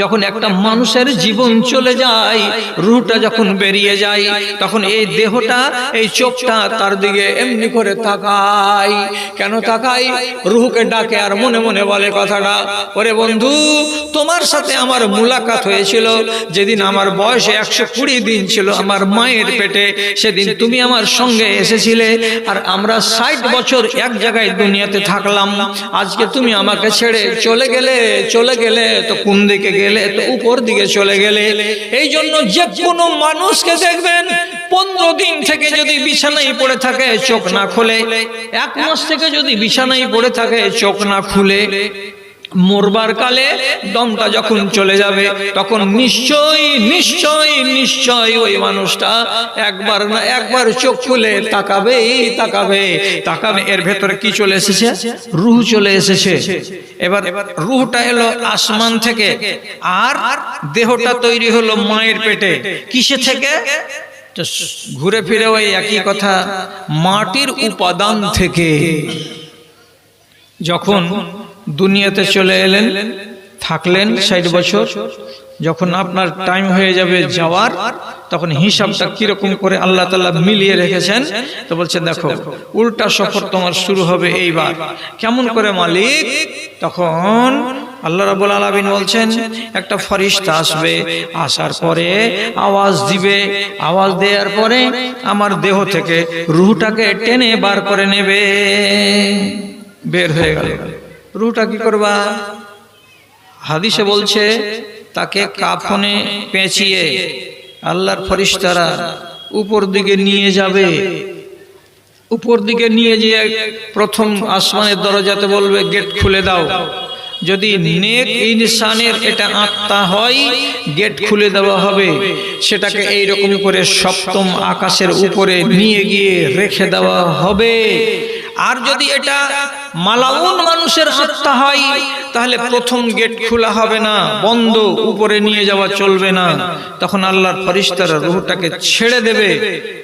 যখন একটা মানুষের জীবন চলে যায়, রুহটা যখন বেরিয়ে যায়, তখন এই দেহটা, এই চোখটা তার দিকে এমনি করে তাকায়। কেন তাকাই রুহকে ডাকে আর মনে মনে বলে কথাটা, ওরে বন্ধু, তোমার সাথে আমার মুলাকাত হয়েছিল। যেদিন আমার বয়সে একশো কুড়ি দিন ছিল আমার মায়ের পেটে, সেদিন তুমি আমার সঙ্গে এসেছিলে আর আমরা ষাট বছর এক জায়গায় দুনিয়াতে থাকলাম। আজকে তুমি আমাকে ছেড়ে চলে গেলে চলে গেলে তো কোন দিকে গেলে, তো উপর দিকে চলে গেলে। এই জন্য যে কোনো মানুষকে দেখবেন, পনেরো দিন থেকে যদি বিছানায় পড়ে থাকে, চোখ না খুলে। এক মাস থেকে যদি বিছানায় পড়ে থাকে, চোখ না খুলে। মরবার কালে দমটা যখন চলে যাবে, তখন নিশ্চয়ই নিশ্চয়ই নিশ্চয়ই ওই মানুষটা একবার না একবার চোখ খুলে তাকাবে তাকাবে। তাকাবে, এর ভেতরে কি চলে এসেছে? রুহ চলে এসেছে। এবার রুহটা এলো আসমান থেকে, আর দেহটা তৈরি হলো মায়ের পেটে। কিসে থেকে? ঘুরে ফিরে ওই একই কথা, মাটির উপাদান থেকে। যখন দুনিয়াতে চলে এলেন, থাকলেন ষাট বছর। যখন আপনার টাইম হয়ে যাবে যাওয়ার, তখন হিসাবটা কীরকম করে আল্লাহ তালা মিলিয়ে রেখেছেন, তো বলছেন দেখো, উল্টা সফর তোমার শুরু হবে এইবার। কেমন করে মালিক? তখন আল্লাহ রাবুল আলমিন বলছেন, একটা ফরিস্তা আসবে, আসার পরে আওয়াজ দিবে। আওয়াজ দেওয়ার পরে আমার দেহ থেকে রুহটাকে টেনে বার করে নেবে। বের হয়ে গেল। রুহটা কি করবা? হাদিসে বলছে তাকে কাফনে পেঁচিয়ে আল্লাহর ফরিস্তারা উপর দিকে নিয়ে যাবে। উপর দিকে নিয়ে যেয়ে প্রথম আসমানের দরজাতে বলবে গেট খুলে দাও। যদি নেক ইনসানের এটা আত্মা হয় গেট খুলে দেওয়া হবে। সেটাকে এই রকম করে সপ্তম আকাশের উপরে নিয়ে গিয়ে রেখে দেওয়া হবে। আর যদি এটা মালাউন মানুষের আত্মা হয়, তাহলে প্রথম গেট খোলা হবে না, বন্ধ, উপরে নিয়ে যাওয়া চলবে না। তখন আল্লাহর ফরিস্তারা রুহটাকে ছেড়ে দেবে।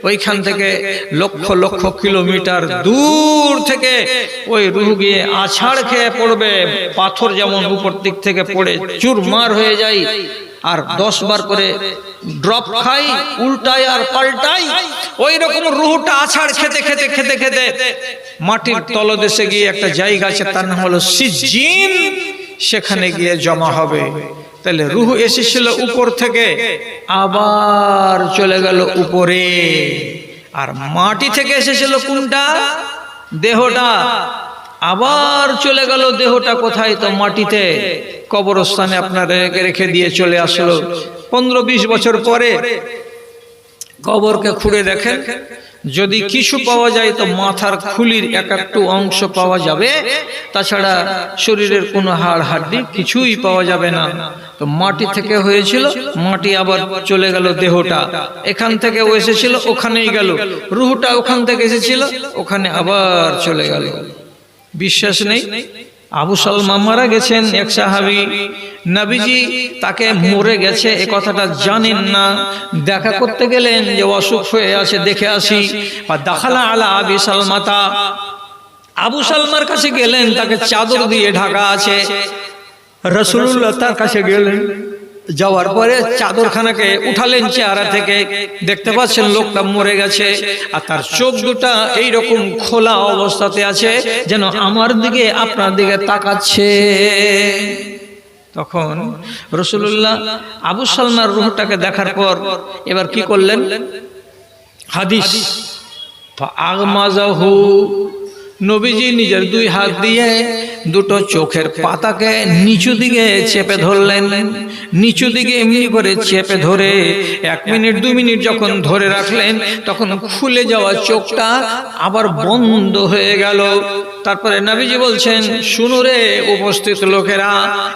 ওইখান থেকে লক্ষ লক্ষ কিলোমিটার দূর থেকে ওই রুহ গিয়ে আছাড় খেয়ে পড়বে। পাথর যেমন উপর দিক থেকে পড়ে চুরমার হয়ে যায় আর দশ বার করে ড্রপ খাই উল্টাই আর পাল্টাই ওই রকম রুহটা আছাড় খেতে খেতে খেতে খেতে মাটির তলদেশে গিয়ে একটা জায়গা আছে তার নাম হলো সিজিন। সেখানে গিয়ে জমা হবে। তাহলে রুহ এসেছিল উপর থেকে আবার চলে গেল উপরে। আর মাটি থেকে এসেছিল কোনটা দেহটা। আবার চলে গেল দেহটা কোথায়? তো মাটিতে। কবরস্থানে আপনার রেখে দিয়ে চলে আসলো। পনেরো বিশ বছর পরে কবরকে খুঁড়ে দেখেন। যদি কিছু পাওয়া যায় তো মাথার খুলির এক একটু অংশ পাওয়া যাবে। তাছাড়া শরীরের কোনো হাড় হাড্ডি কিছুই পাওয়া যাবে না। তো মাটি থেকে হয়েছিল, মাটি আবার চলে গেল দেহটা। এখান থেকে ও এসেছিল, ওখানেই গেল। রুহটা ওখান থেকে এসেছিল, ওখানে আবার চলে গেল। বিশ্বাস নেই। আবু সালমা মারা গেছেন এক সাহাবি। নবীজি তাকে মরে গেছে, এ কথাটা জানেন না। দেখা করতে গেলেন যে অসুখ হয়ে আছে, দেখে আসি। বা দাখালা আলা আবি সালমাতা। আবু সালমার কাছে গেলেন, তাকে চাদর দিয়ে ঢাকা আছে। রসুল্লাহ তার কাছে গেলেন। যাওয়ার পরে চাদরখানাকে উঠালেন চেহারা থেকে। দেখতে পাচ্ছেন লোকটা মরে গেছে আর তার চোখ দুটা এইরকম খোলা অবস্থাতে আছে যেন আমার দিকে আপনার দিকে তাকাচ্ছে। তখন রসুল্লাহ আবু সালমার রুহটাকে দেখার পর এবার কি করলেন? হাদিস। আগমাজাহু। নবীজি নিজের দুই হাত দিয়ে দুটো চোখের পাতাকে নিচু দিকে চেপে ধরলেন। নিচু দিকে এমনি করে চেপে ধরে এক মিনিট দুই মিনিট যখন ধরে রাখলেন, তখন খুলে যাওয়া চোখটা আবার বন্ধ হয়ে গেল। তারপরে নবীজি বলছেন, শুনো রে উপস্থিত লোকেরা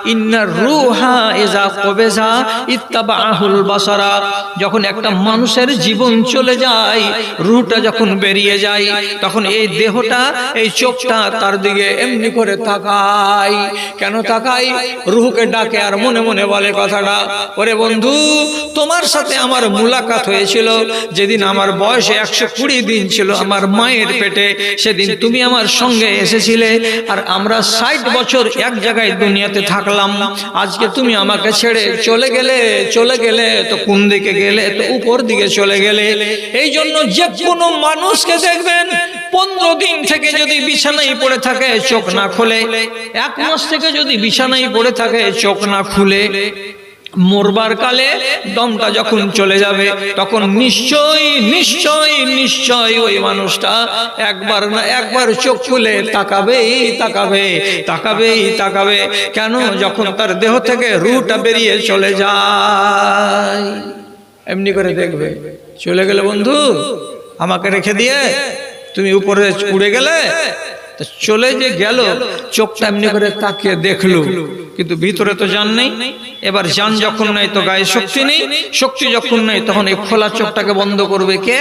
ইন্নার রুহা এজা কবেজা ইত্তাবা আহুল বাসারা। যখন একটা মানুষের জীবন চলে যায়, রুহটা যখন বেরিয়ে যায়, তখন এই দেহটা, এই চোখটা তার দিকে এমনি করে তা তাকাই, কেন তাকাই? রুহুকে ডাকে আর মনে মনে বলে কথাটা, ওরে বন্ধু, তোমার সাথে আমার মুলাকাত হয়েছিল, যেদিন আমার বয়স একশো কুড়ি দিন ছিল আমার মায়ের পেটে, সেদিন তুমি আমার সঙ্গে এসেছিলে আর আমরা ষাট বছর এক জায়গায় দুনিয়াতে থাকলাম। আজকে তুমি আমাকে ছেড়ে চলে গেলে চলে গেলে তো কোন দিকে গেলে? তো উপর দিকে চলে গেলে। এই জন্য যে কোনো মানুষকে দেখবেন পনেরো দিন থেকে যদি বিছানায় পড়ে থাকে, চোখ না খুলে। এক মাস থেকে যদি বিছানায় পড়ে থাকে, চোখ না খুলে। মরবার কালে দমটা যখন চলে যাবে, তখন নিশ্চয়ই নিশ্চয়ই নিশ্চয়ই ওই মানুষটা একবার না একবার চোখ খুলে তাকাবেই, তাকাবে তাকাবেই, তাকাবে। কেন? যখন তার দেহ থেকে রুটা বেরিয়ে চলে যায়। এমনি করে দেখবে। চলে গেলে বন্ধু, আমাকে রেখে দিয়ে তুমি উপরে উড়ে গেলে চলে যে গেল, চোখটা এমনি করে তাকিয়ে দেখল। কিন্তু ভিতরে তো যান নেই। এবার যান যখন নেই তো গায়ে শক্তি নেই। শক্তি যখন নেই তখন এই খোলা চোখটাকে বন্ধ করবে কে?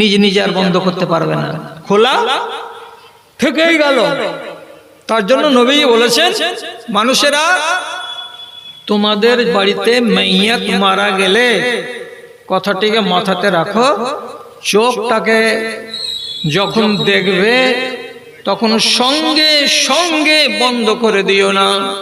নিজে নিজে আর বন্ধ করতে পারবে না। খোলা থেকেই গেল। তার জন্য নবী বলেছেন, মানুষেরা, তোমাদের বাড়িতে মাইয়াত মারা গেলে কথাটিকে মাথাতে রাখো, চোখটাকে যখন দেখবে তখন সঙ্গে সঙ্গে বন্ধ করে দিও না।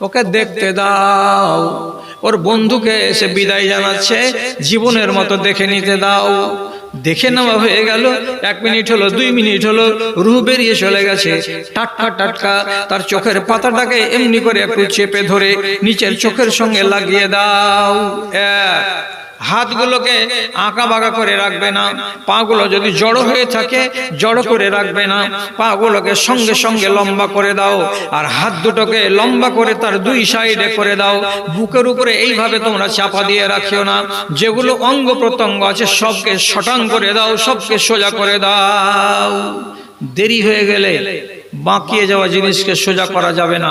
ওকে দেখতে দাও। ওর বন্ধুকে এসে বিদায় জানাচ্ছে। জীবনের মতো দেখে নিতে দাও। দেখে নেওয়া হয়ে গেল। এক মিনিট হলো দুই মিনিট হলো রুহ বেরিয়ে চলে গেছে। টাটকা টাটকা তার চোখের পাতাটাকে এমনি করে একটু চেপে ধরে নিচের চোখের সঙ্গে লাগিয়ে দাও। এক হাতগুলোকে আঁকা বাঁকা করে রাখবে না, পাগুলো যদি জড়ো হয়ে থাকে, জড়ো করে রাখবে না, পাগুলোকে সঙ্গে সঙ্গে লম্বা করে দাও আর হাত দুটোকে লম্বা করে তার দুই সাইডে করে দাও। বুকের উপরে এইভাবে তোমরা চাপা দিয়ে রাখিও না। যেগুলো অঙ্গ প্রত্যঙ্গ আছে সবকে শটাং করে দাও, সবকে সোজা করে দাও। দেরি হয়ে গেলে বাঁকিয়ে যাওয়া জিনিসকে সোজা করা যাবে না।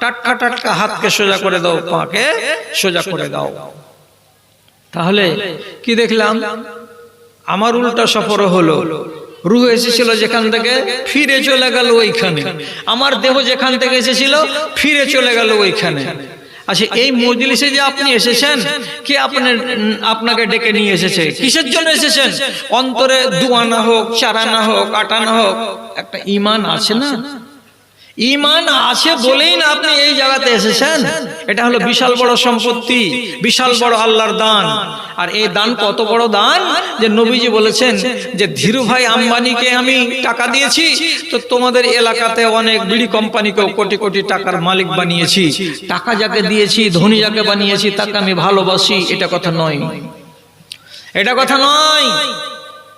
টাটকা টাটকা হাতকে সোজা করে দাও, পাকে সোজা করে দাও। তাহলে কি দেখলাম? আমার উল্টা সফর হলো। রুহ এসেছিল যেখান থেকে ফিরে চলে গেল ওইখানে। আমার দেহ যেখান থেকে এসেছিল ফিরে চলে গেল ওইখানে। আচ্ছা এই মজলিসে যে আপনি এসেছেন, কি আপনার, আপনাকে ডেকে নিয়ে এসেছে? কিসের জন্য এসেছেন? অন্তরে দুয়ানা হোক, চারানা হোক, আটানা হোক, একটা ইমান আছে না? ইমান আছে বলেই না আপনি এই জায়গাতে এসেছেন? এটা হলো বিশাল বড় সম্পত্তি, বিশাল বড় আল্লাহর দান। আর এই দান কত বড় দান? যে নবীজি বলেছেন যে, ধীরু ভাই, আম্বানিকে আমি টাকা দিয়েছি, তো তোমাদের এলাকাতে অনেক বিড়ি কোম্পানিকেও কোটি কোটি টাকার মালিক বানিয়েছি। টাকা যাকে দিয়েছি, ধনী যাকে বানিয়েছি, তাকে আমি ভালোবাসি। এটা কথা নয়। এটা কথা নয়।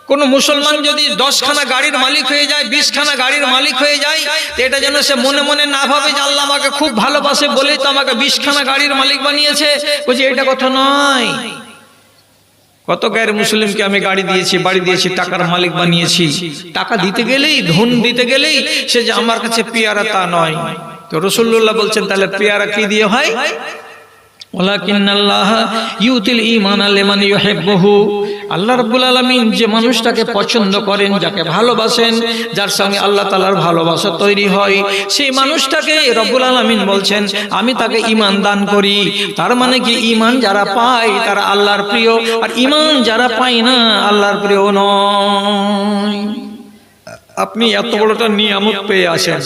কোন মুসলমান যদি দশখানা গাড়ির মালিক হয়ে যায়, বিশখানা গাড়ির মালিক হয়ে যায়, তো এটা যেন সে মনে মনে না ভাবে যে আল্লাহ আমাকে খুব ভালোবাসে বলেই তো আমাকে বিশখানা গাড়ির মালিক বানিয়েছে। বলছি, এটা কথা নয়। কত গায়ের মুসলিমকে আমি গাড়ি দিয়েছি, বাড়ি দিয়েছি, টাকার মালিক বানিয়েছি। টাকা দিতে গেলেই, ধন দিতে গেলেই সে যে আমার কাছে পেয়ারা তা নয়। তো রসুল্লাহ বলছেন, তাহলে পেয়ারা কি দিয়ে হয়? আল্লাহ রাব্বুল আলামিন যে মানুষটাকে পছন্দ করেন, যাকে ভালোবাসেন, যার সঙ্গে আল্লাহ তালার ভালোবাসা তৈরি হয়, সেই মানুষটাকে রব্বুল আলামিন বলছেন, আমি তাকে ইমান দান করি। তার মানে কি ইমান যারা পায়, তারা আল্লাহর প্রিয়, আর ইমান যারা পায় না, আল্লাহর প্রিয় নয়। আপনি এত বড়টা নিয়ামত পেয়ে আসেন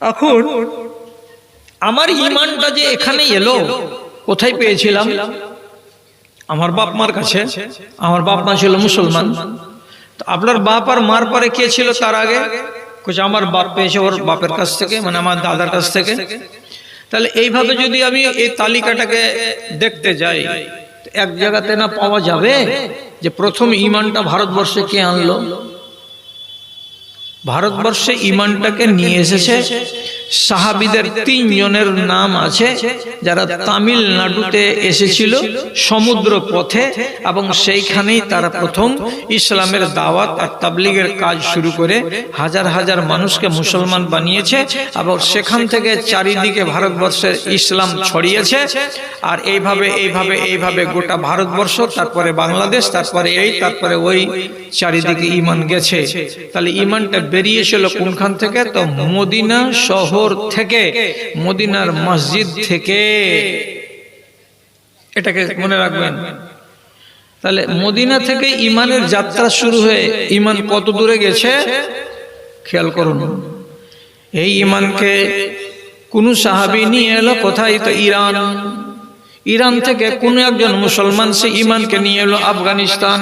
এখন, আমার ইমানটা যে এখানে এলো, কোথায় পেয়েছিলাম? আমার বাপ মার কাছে আমার বাপ মা ছিল মুসলমান। তো আপনার বাপ আর মার পরে কে ছিল তার আগে? আমার বাপ পেয়েছে ওর বাপের কাছ থেকে মানে আমার দাদার কাছ থেকে। তাহলে এইভাবে যদি আমি এই তালিকাটাকে দেখতে যাই এক জায়গাতে না পাওয়া যাবে যে প্রথম ইমানটা ভারতবর্ষে কে আনলো? ভারতবর্ষে ইমানটাকে নিয়ে এসেছে সাহাবিদের তিনজনের নাম আছে যারা তামিলনাড়ুতে এসেছিল সমুদ্র পথে এবং সেইখানেই তারা প্রথম ইসলামের দাওয়াত আর তাবলিগের কাজ শুরু করে হাজার হাজার মানুষকে মুসলমান বানিয়েছে এবং সেখান থেকে চারিদিকে ভারতবর্ষের ইসলাম ছড়িয়েছে। আর এইভাবে এইভাবে এইভাবে গোটা ভারতবর্ষ, তারপরে বাংলাদেশ, তারপরে এই, তারপরে ওই চারিদিকে ইমান গেছে। তাহলে ইমানটা বেরিয়েছিল কোনখান থেকে? তো মদিনা শহর থেকে, মদিনার মসজিদ থেকে। এটাকে মনে রাখবেন। তাহলে মদিনা থেকে ইমানের যাত্রা শুরু হয়ে ইমান কত দূরে গেছে? খেয়াল করুন। এই ইমানকে কোন সাহাবি নিয়ে এলো কোথায়? তো ইরান। ইরান থেকে কোন একজন মুসলমান সে ইমানকে নিয়ে এলো আফগানিস্তান।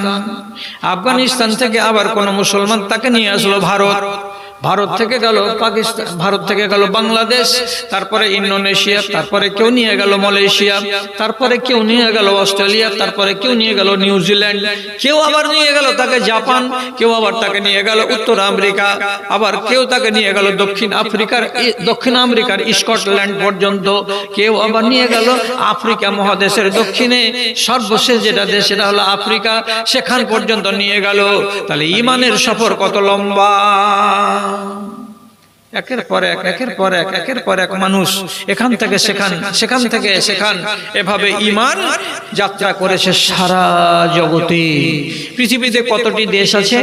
আফগানিস্তান থেকে আবার কোন মুসলমান তাকে নিয়ে আসলো ভারত। ভারত থেকে গেল পাকিস্তান, ভারত থেকে গেল বাংলাদেশ, তারপরে ইন্দোনেশিয়া, তারপরে কেউ নিয়ে গেল মালয়েশিয়া, তারপরে কেউ নিয়ে গেল অস্ট্রেলিয়া, তারপরে কেউ নিয়ে গেল নিউজিল্যান্ড কেউ আবার নিয়ে গেল তাকে জাপান, কেউ আবার তাকে নিয়ে গেল উত্তর আমেরিকা, আবার কেউ তাকে নিয়ে গেল দক্ষিণ আফ্রিকার দক্ষিণ আমেরিকার স্কটল্যান্ড পর্যন্ত, কেউ আবার নিয়ে গেল আফ্রিকা মহাদেশের দক্ষিণে, সর্বশেষ যেটা দেশ সেটা হলো আফ্রিকা, সেখান পর্যন্ত নিয়ে গেল। তাহলে ইমানের সফর কত লম্বা? একের পর এক, একের পর এক, একের পর এক মানুষ এখান থেকে সেখান সেখান থেকে সেখান। এভাবে ইমান যাত্রা করেছে সারা জগতে। পৃথিবীতে কতটি দেশ আছে?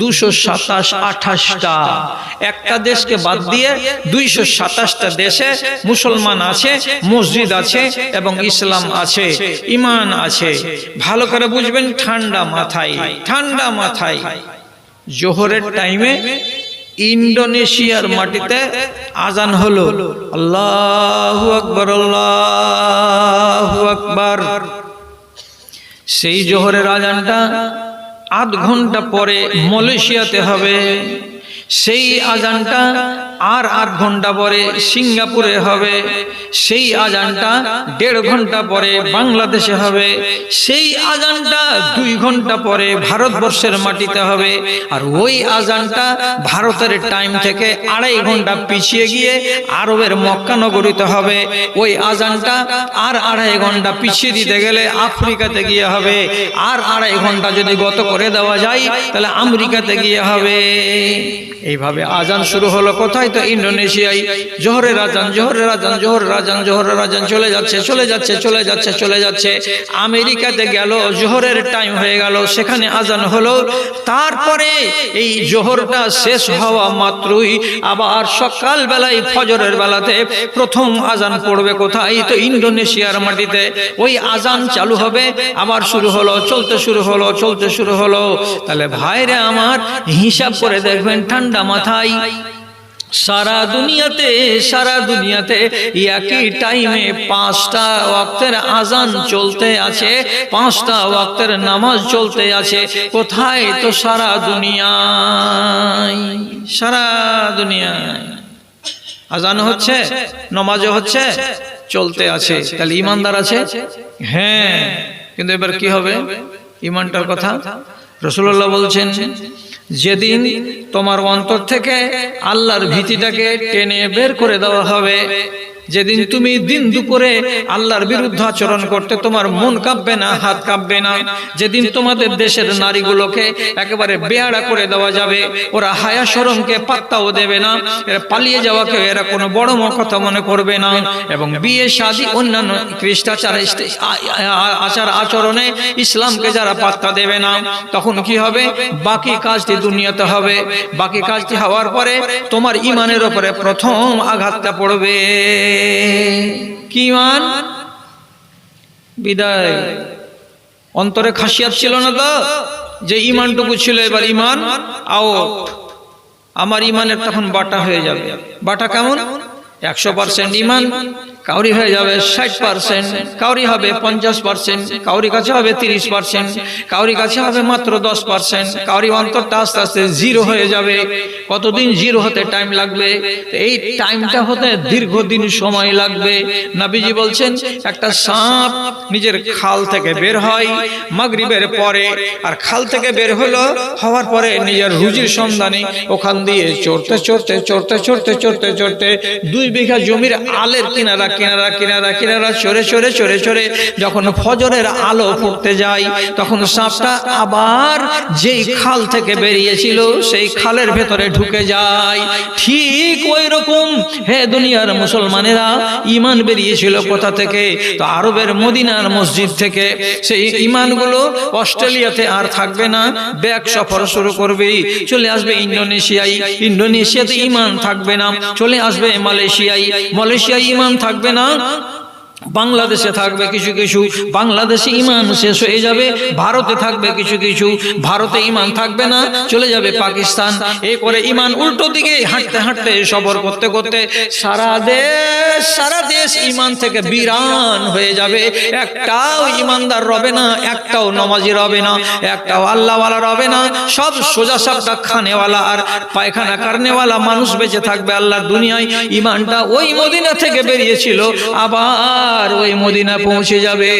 দুশো সাতাশ, আঠাশটা। একটা দেশকে বাদ দিয়ে দুইশো সাতাশটা দেশে মুসলমান আছে, মসজিদ আছে এবং ইসলাম আছে ইমান আছে। ভালো করে বুঝবেন, ঠান্ডা মাথায় ঠান্ডা মাথায়। জোহরের টাইমে ইন্ডোনেশিয়ার মাটিতে আজান হলো। আল্লাহ আকবর আল্লাহ আকবর। সেই জোহরের আজানটা আধ ঘণ্টা পরে মালয়েশিয়াতে হবে। সেই আজানটা আর আধ ঘণ্টা পরে সিঙ্গাপুরে হবে। সেই আজানটা দেড় ঘণ্টা পরে বাংলাদেশে হবে। সেই আজানটা দুই ঘণ্টা পরে ভারতবর্ষের মাটিতে হবে। আর ওই আজানটা ভারতের টাইম থেকে আড়াই ঘণ্টা পিছিয়ে গিয়ে আরবের মক্কা নগরীতে হবে। ওই আজানটা আর আড়াই ঘণ্টা পিছিয়ে দিতে গেলে আফ্রিকাতে গিয়ে হবে। আর আড়াই ঘণ্টা যদি গত করে দেওয়া যায় তাহলে আমেরিকাতে গিয়ে হবে। এইভাবে আজান শুরু হলো। কোথায় তো ইন্ডোনেশিয়ায় জোহরের আজান জোহরের আজান জোহরের আজান জোহরের আজান চলে যাচ্ছে চলে যাচ্ছে চলে যাচ্ছে চলে যাচ্ছে। আমেরিকাতে গেল, জোহরের টাইম হয়ে গেল, সেখানে আজান হলো। তারপরে এই জোহরটা শেষ হওয়া মাত্রই আবার সকাল বেলায় ফজরের বেলাতে প্রথম আজান পড়বে কোথায়? তো ইন্ডোনেশিয়ার মাটিতে। ওই আজান চালু হবে, আবার শুরু হলো, চলতে শুরু হলো, চলতে শুরু হলো। তাহলে ভাইরে আমার হিসাব করে দেখবেন, ঠান্ডা মাথায়। সারা দুনিয়াতে সারা দুনিয়াতে একই টাইমে পাঁচটা ওয়াক্তের আজান চলতে আছে, পাঁচটা ওয়াক্তের নামাজ চলতে আছে। কোথায় তো সারা দুনিয়ায়? সারা দুনিয়ায়। আজান হচ্ছে, নমাজও হচ্ছে, চলতে আছে। তাহলে ইমানদার আছে? হ্যাঁ। কিন্তু এবার কি হবে? ইমানটার কথা? রসুল্লাহ বলছেন যেদিন তোমার অন্তর থেকে আল্লাহর ভীতিটাকে টেনে বের করে দেওয়া হবে যেদিন তুমি দিন দুপুরে আল্লাহর বিরুদ্ধে আচরণ করতে তোমার মন কাঁপবে না হাত কাঁপবে না। যেদিন তোমাদের দেশের নারীগুলোকে একেবারে বেয়াড়া করে দেওয়া যাবে ওরা হায়া সরমকে পাত্তাও দেবে না এরা পালিয়ে যাওয়াকে এরা কোনো বড় কথা মনে করবে না। এবং বিয়ে শাদী অন্যান্য খ্রিস্টাচার আচার আচরণে ইসলামকে যারা পাত্তা দেবে না তখন কি হবে? বাকি কাজটি দুনিয়াতে হবে। বাকি কাজটি হওয়ার পরে তোমার ইমানের ওপরে প্রথম আঘাতটা পড়বে বিদায়। অন্তরে খাসিয়াত ছিল না তো? যে ইমানটুকু ছিল, এবার ইমান আউট আমার ইমানের তখন বাটা হয়ে যাবে। বাটা কেমন? একশো পার্সেন্ট ইমান। কাউরি হয়ে যাবে ষাট পার্সেন্ট কাউরি হবে পঞ্চাশ পার্সেন্ট কাউরি কাছে হবে তিরিশ পার্সেন্ট কাউরি কাছে হবে মাত্র দশ পার্সেন্ট কাউরি অন্তরটা আস্তে আস্তে জিরো হয়ে যাবে। কতদিন জিরো হতে টাইম লাগবে? এই টাইমটা হতে দীর্ঘদিন সময় লাগবে। নাবিজি বলছেন একটা সাপ নিজের খাল থেকে বের হয়। মাগরিবের পরে আর খাল থেকে বের হলো হওয়ার পরে নিজের রুজির সন্ধানে ওখান দিয়ে চড়তে চড়তে চড়তে চড়তে চড়তে চড়তে দুই বিঘা জমির আলের কিনারা কিনারা কিনারা কিনারা চড়ে চড়ে চড়ে চড়ে যখন ফজরের আলো ফুটতে যায়, তখন সাপটা আবার যেই খাল থেকে বেরিয়েছিল, সেই খালের ভেতরে ঢুকে যায়। ঠিক ওই রকম হে দুনিয়ার মুসলমানেরা ইমান বেরিয়েছিল কোথা থেকে? তো আরবের মদিনার মসজিদ থেকে। সেই ইমানগুলো অস্ট্রেলিয়াতে আর থাকবে না ব্যাক সফর শুরু করবে। চলে আসবে ইন্দোনেশিয়ায়। ইন্দোনেশিয়াতে ইমান থাকবে না, চলে আসবে মালয়েশিয়ায়। মালয়েশিয়ায় ইমান থাকবে না। বাংলাদেশে থাকবে কিছু কিছু, বাংলাদেশে ইমান শেষ হয়ে যাবে, ভারতে থাকবে কিছু কিছু, ভারতে ইমান থাকবে না, চলে যাবে পাকিস্তান। এই করে ইমান উল্টো দিকে হাঁটতে হাঁটতে সবর করতে করতে সারা দেশ সারা দেশ ইমান থেকে বিরান হয়ে যাবে। একটাও ইমানদার রবে না, একটাও নমাজি রবে না, একটাও আল্লাহওয়ালা রবে না। সব সোজা সাপটা খানেওয়ালা আর পায়খানা কারনেওয়ালা মানুষ বেঁচে থাকবে আল্লাহর দুনিয়ায়। ইমানটা ওই মদিনা থেকে বেরিয়েছিল আবার ওই মদিনা পৌঁছে যাবে।